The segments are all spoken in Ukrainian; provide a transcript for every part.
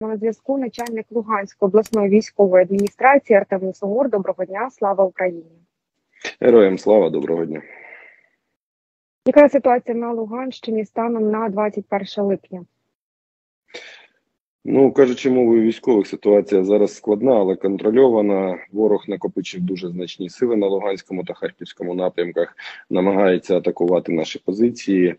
На зв'язку начальник Луганської обласної військової адміністрації Артем Лисогор. Доброго дня, слава Україні! Героям слава доброго дня. Яка ситуація на Луганщині станом на 21 липня? Ну кажучи мовою військових, ситуація зараз складна, але контрольована. Ворог накопичив дуже значні сили на Луганському та Харківському напрямках, намагається атакувати наші позиції.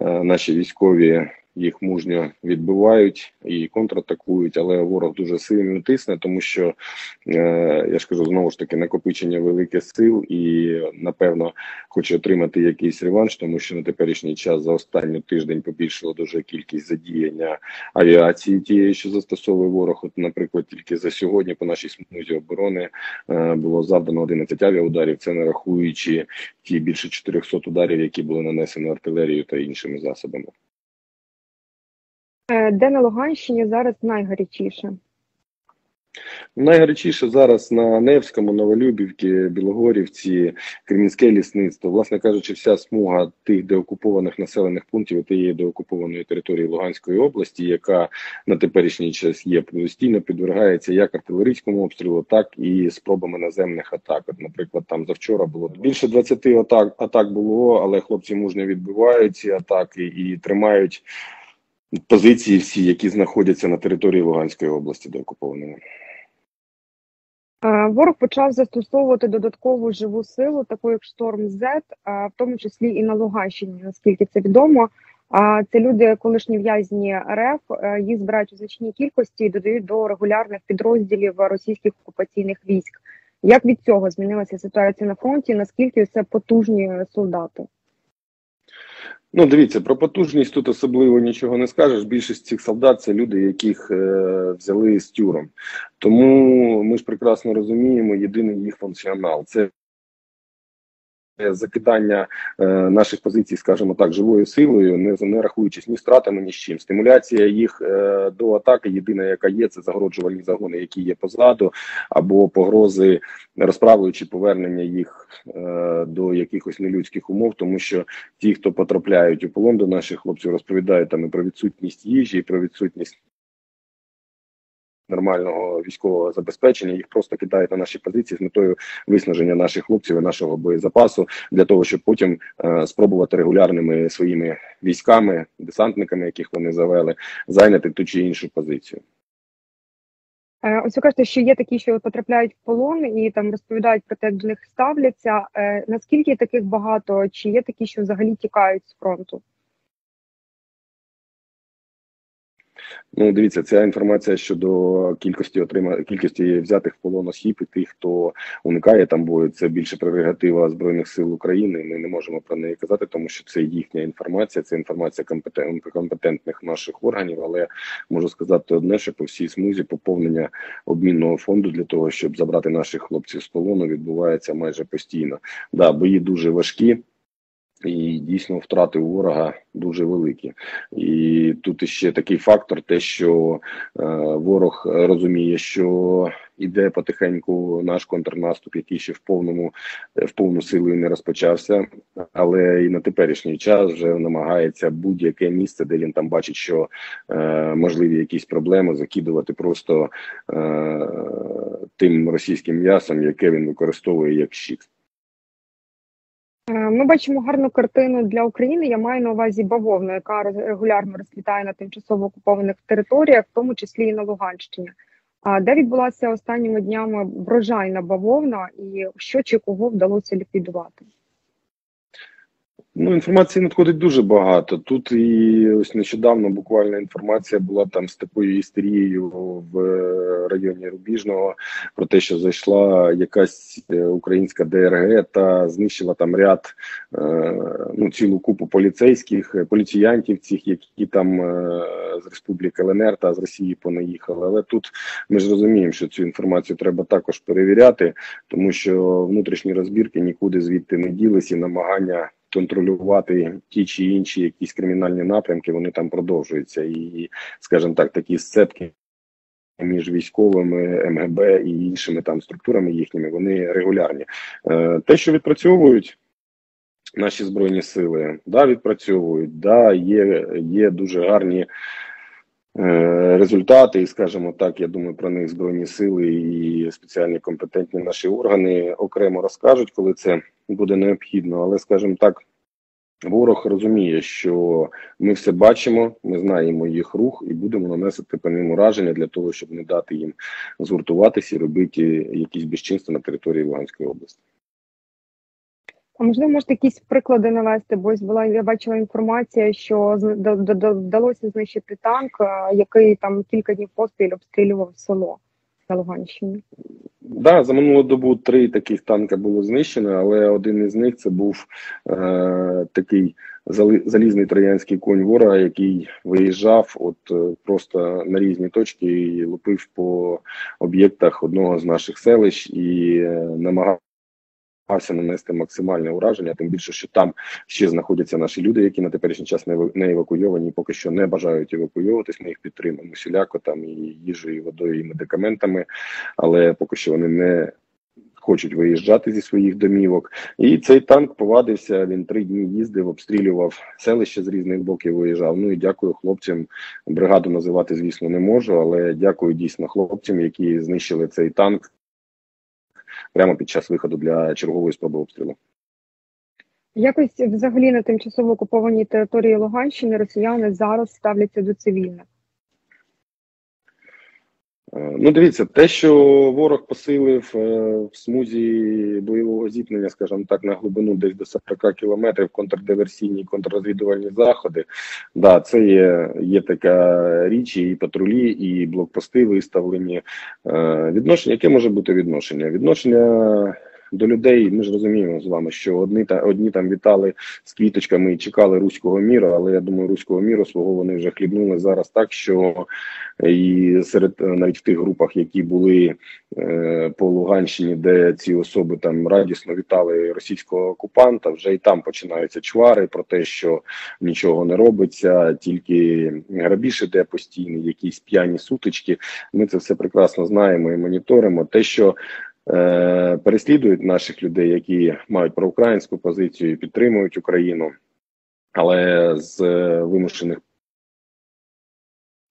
Е, наші військові їх мужньо відбивають і контратакують, але ворог дуже сильно тисне, тому що е, я ж кажу знову ж таки накопичення великих сил і напевно хоче отримати якийсь реванш, тому що на теперішній час за останній тиждень побільшила дуже кількість задіяння авіації тієї, що застосовує ворог. От, наприклад, тільки за сьогодні по нашій смузі оборони е, було завдано 11 авіаударів. Це не рахуючи ті більше 400 ударів, які були нанесені артилерією та іншими засобами. Е, де на Луганщині зараз найгарячіше? Найгарячіше зараз на Невському, Новолюбівці, Білогорівці, Кремінське лісництво. Власне кажучи, вся смуга тих деокупованих населених пунктів тієї деокупованої території Луганської області, яка на теперішній час є постійно підвергається як артилерійському обстрілу, так і спробами наземних атак. От, Наприклад, там завчора було більше 20 атак атак було, але хлопці мужньо відбивають ці атаки і тримають позиції, всі, які знаходяться на території Луганської області, деокупованими. Ворог почав застосовувати додаткову живу силу, таку як шторм Z, в тому числі і на Луганщині, наскільки це відомо. Це люди, колишні в'язні РФ, е, їх збирають у значній кількості і додають до регулярних підрозділів російських окупаційних військ. Як від цього змінилася ситуація на фронті? Наскільки це потужні солдати? Ну, дивіться, про потужність тут особливо нічого не скажеш. Більшість цих солдат це люди, яких е, взяли з тюром. Тому ми ж прекрасно розуміємо єдиний їх функціонал. Це закидання е, наших позицій, скажімо так, живою силою, не не рахуючись ні стратами, ні з чим. Стимуляція їх е, до атаки. Єдина, яка є, це загороджувальні загони, які є позаду, або погрози розправуючи повернення їх е, до якихось нелюдських умов, тому що ті, хто потрапляють у полон до наших хлопців, розповідають там і про відсутність їжі, і про відсутність нормального військового забезпечення, їх просто кидають на наші позиції з метою виснаження наших хлопців і нашого боєзапасу для того, щоб потім е, спробувати регулярними своїми військами, десантниками, яких вони завели, зайняти ту чи іншу позицію. Е, ось ви кажете, що є такі, що потрапляють в полон і там розповідають про те, як до них ставляться. Е, наскільки таких багато? Чи є такі, що взагалі тікають з фронту? Ну, дивіться, ця інформація щодо кількості отрима кількості взятих в полон осіб і тих, хто уникає там бою, це більше прерогатива збройних сил України. Ми не можемо про неї казати, тому що це їхня інформація, це інформація компетентних наших органів. Але можу сказати одне, що по всій смузі поповнення обмінного фонду для того, щоб забрати наших хлопців з полону, відбувається майже постійно. Да, бої дуже важкі. І дійсно втрати у ворога дуже великі, і тут ще такий фактор: те, що е, ворог розуміє, що іде потихеньку наш контрнаступ, який ще в повному в повну силу не розпочався, але і на теперішній час вже намагається будь-яке місце, де він там бачить, що е, можливі якісь проблеми закидувати просто е, тим російським м'ясом, яке він використовує як щит. Е, ми бачимо гарну картину для України. Я маю на увазі бавовну, яка регулярно розквітає на тимчасово окупованих територіях, в тому числі і на Луганщині. Де відбулася останніми днями врожайна бавовна, і що чи кого вдалося ліквідувати? Ну, інформації надходить дуже багато. Тут і ось нещодавно буквально інформація була там з такою істерією в районі Рубіжного про те, що зайшла якась е, українська ДРГ та знищила там ряд е, ну цілу купу поліцейських поліціянтів, цих які там е, з Республіки ЛНР та з Росії понаїхали. Але тут ми ж розуміємо, що цю інформацію треба також перевіряти, тому що внутрішні розбірки нікуди звідти не ділися і намагання контролювати ті чи інші якісь кримінальні напрямки, вони там продовжуються, і, скажімо так, такі сцепки між військовими МГБ і іншими там структурами їхніми, вони регулярні. Е, те, що відпрацьовують. Наші збройні сили да відпрацьовують, да є є дуже гарні результати, і скажімо так, я думаю, про них збройні сили і спеціальні компетентні наші органи окремо розкажуть, коли це буде необхідно. Але, скажімо так, ворог розуміє, що ми все бачимо, ми знаємо їх рух і будемо наносити по ним ураження для того, щоб не дати їм згуртуватися і робити якісь безчинства на території Луганської області. А можливо, можете якісь приклади навести? Бо була я бачила інформація, що вдалося знищити танк, який там кілька днів поспіль обстрілював село на Луганщині. Да, за минулу добу три таких танка було знищено, але один із них це був е, такий залізний троянський конь ворога, який виїжджав от е, просто на різні точки і лупив по об'єктах одного з наших селищ і е, намагався нанести максимальне ураження. Тим більше, що там ще знаходяться наші люди, які на теперішній час не евакуйовані, поки що не бажають евакуйовуватись. Ми їх підтримуємо всіляко там і їжею, і водою, і медикаментами, але поки що вони не хочуть виїжджати зі своїх домівок. І цей танк повадився. Він три дні їздив, обстрілював селище з різних боків. Виїжджав. Ну і дякую хлопцям. Бригаду називати, звісно, не можу, але дякую дійсно хлопцям, які знищили цей танк прямо під час виходу для чергової спроби обстрілу. Якось взагалі на тимчасово окупованій території Луганщини росіяни зараз ставляться до цивільних. Е, Ну, дивіться, те, що ворог посилив е, в смузі бойового зіткнення, скажімо так, на глибину десь до 40 кілометрів контрдиверсійні контррозвідувальні заходи. Да, це є, є така річ, і патрулі, і блокпости виставлені. Е, Відношення, яке може бути відношення? Відношення. До людей ми ж розуміємо з вами, що одні та одні там вітали з квіточками і чекали руського міру, але я думаю, руського міру свого вони вже хлібнули зараз так, що і серед е, навіть в тих групах, які були е, по Луганщині, де ці особи там радісно вітали російського окупанта, вже і там починаються чвари про те, що нічого не робиться, тільки грабіж іде постійно, якісь п'яні сутички. Ми це все прекрасно знаємо і моніторимо. Те, що е, переслідують наших людей, які мають проукраїнську позицію, і підтримують Україну, але з е, вимушених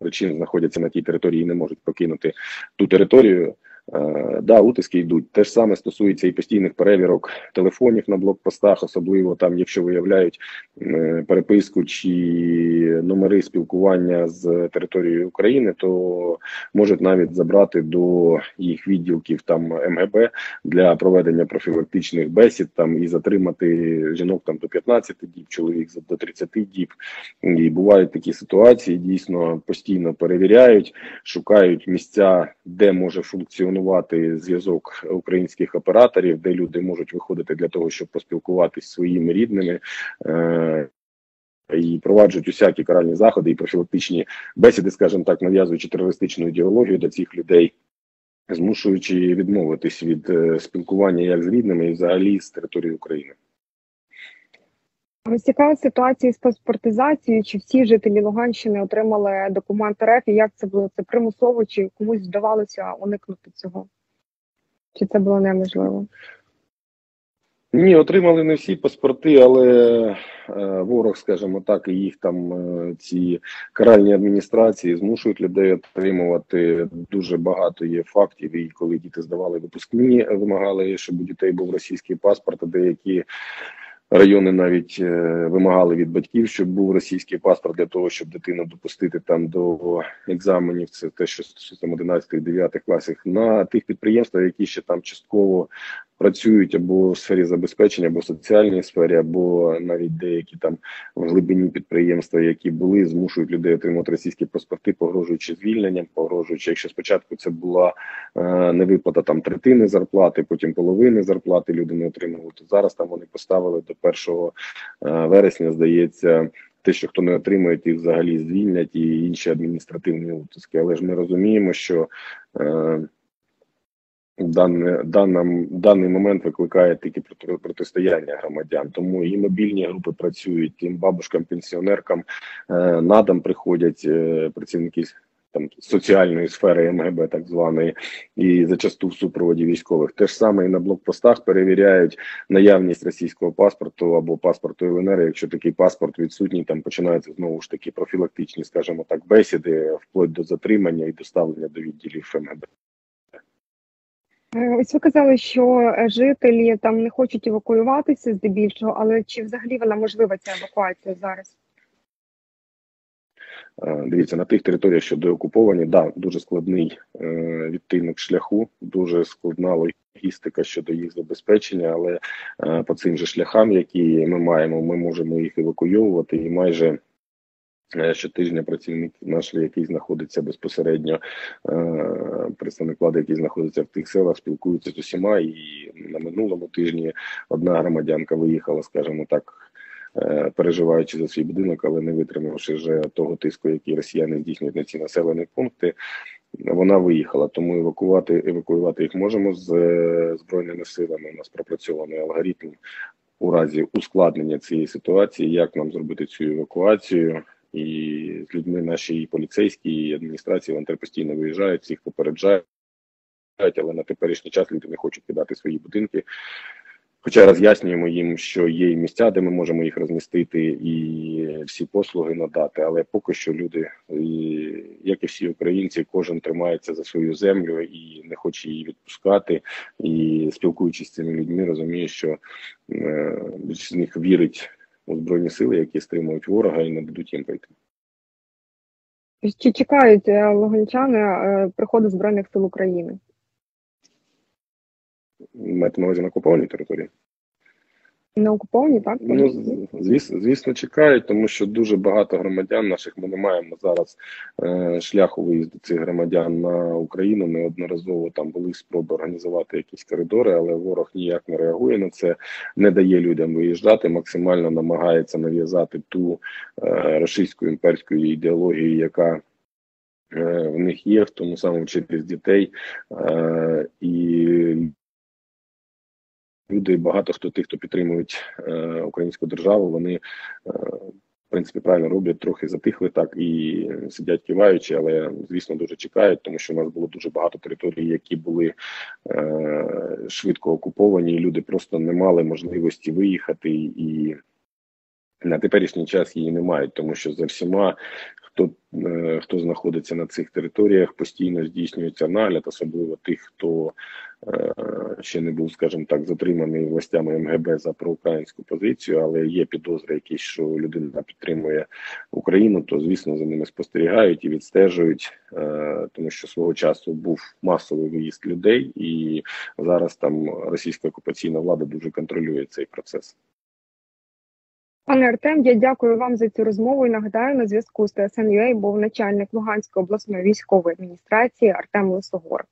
причин знаходяться на тій території і не можуть покинути ту територію. Е, да, утиски йдуть. Те ж саме стосується і постійних перевірок телефонів на блокпостах, особливо там, якщо виявляють е, переписку чи номери спілкування з територією України, то можуть навіть забрати до їх відділків там МГБ для проведення профілактичних бесід там і затримати жінок там до 15 діб, чоловік до 30 діб. І бувають такі ситуації, дійсно постійно перевіряють, шукають місця, де може функціонувати зв'язок українських операторів, де люди можуть виходити для того, щоб поспілкуватися своїми рідними. Е- і проваджують усякі каральні заходи і профілактичні бесіди, скажімо так, нав'язуючи терористичну ідеологію до цих людей, змушуючи відмовитись від е, спілкування як з рідними і взагалі з території України. Ось яка ситуація з паспортизацією? Чи всі жителі Луганщини отримали документ РФ? І як це було? Це примусово, чи комусь вдавалося уникнути цього? Чи це було неможливо? Ні, отримали не всі паспорти, але е, ворог, скажімо так, і їх там е, ці каральні адміністрації змушують людей отримувати. Дуже багато є фактів. І коли діти здавали випускні, вимагали, щоб у дітей був російський паспорт, деякі райони навіть е, вимагали від батьків, щоб був російський паспорт для того, щоб дитину допустити там до екзаменів. Це те, що стосується 11-9 класів на тих підприємствах, які ще там частково працюють або в сфері забезпечення, або в соціальній сфері, або навіть деякі там в глибині підприємства, які були, змушують людей отримати російські паспорти, погрожуючи звільненням, погрожуючи, якщо спочатку це була е, невиплата там третини зарплати, потім половини зарплати люди не отримували. То зараз там вони поставили до 1 е, вересня, здається. Те, що хто не отримує, ті взагалі звільнять і інші адміністративні утиски. Але ж ми розуміємо, що е, Дане, даний, даний момент викликає тільки проти, протистояння громадян. Тому і мобільні групи працюють, тим бабушкам, пенсіонеркам е, на дом приходять е, працівники там соціальної сфери МГБ, так званої, і зачасту в супроводі військових. Те ж саме і на блокпостах перевіряють наявність російського паспорту або паспорту ЛНР. Якщо такий паспорт відсутній, там починаються знову ж таки профілактичні, скажімо так, бесіди, вплоть до затримання і доставлення до відділів МГБ. Е, ось ви казали, що жителі там не хочуть евакуюватися здебільшого, але чи взагалі вона можлива ця евакуація зараз? Е, дивіться, на тих територіях, що деокуповані, да, дуже складний е, відтинок шляху, дуже складна логістика щодо їх забезпечення, але е, по цим же шляхам, які ми маємо, ми можемо їх евакуйовувати і майже. Е, щотижня працівник наш, який знаходиться безпосередньо, е, представник влади, який знаходиться в тих селах, спілкується з усіма. І на минулому тижні одна громадянка виїхала, скажімо так, Е, переживаючи за свій будинок, але не витримавши вже того тиску, який росіяни здійснюють на ці населені пункти. Вона виїхала, тому евакувати евакуювати їх можемо з збройними силами. У нас пропрацьований алгоритм у разі ускладнення цієї ситуації, як нам зробити цю евакуацію. І з людьми наші і поліцейські і адміністрації вони постійно виїжджають, всіх попереджають, але на теперішній час люди не хочуть кидати свої будинки. Хоча роз'яснюємо їм, що є і місця, де ми можемо їх розмістити, і всі послуги надати. Але поки що люди, як і всі українці, кожен тримається за свою землю і не хоче її відпускати. І спілкуючись з цими людьми, розуміє, що е, більшість з них вірить у збройні сили, які стримують ворога і не будуть їм прийти. Чи чекають логончани е, приходу збройних сил України? маєте на увазі на окупованій території? На окуповані, так? Ну, звісно, звісно, чекають, тому що дуже багато громадян наших ми не маємо зараз е, шляху виїзду цих громадян на Україну. Неодноразово там були спроби організувати якісь коридори, але ворог ніяк не реагує на це, не дає людям виїжджати, максимально намагається нав'язати ту е, російську імперську ідеологію, яка е, в них є, в тому самому через дітей. Е, і люди, багато хто тих, хто підтримують е, українську державу, вони е, в принципі правильно роблять, трохи затихли так і сидять киваючи, але звісно дуже чекають, тому що у нас було дуже багато територій, які були е, швидко окуповані, і люди просто не мали можливості виїхати і. На теперішній час її не мають, тому що за всіма хто е, хто знаходиться на цих територіях, постійно здійснюється нагляд, особливо тих, хто е, ще не був, скажімо так, затриманий властями МГБ за проукраїнську позицію, але є підозри, якісь що людина підтримує Україну, то звісно за ними спостерігають і відстежують, е, тому що свого часу був масовий виїзд людей, і зараз там російська окупаційна влада дуже контролює цей процес. Пане Артем, я дякую вам за цю розмову. і Нагадаю, на зв'язку з ТСНЮА був начальник Луганської обласної військової адміністрації Артем Лисогор.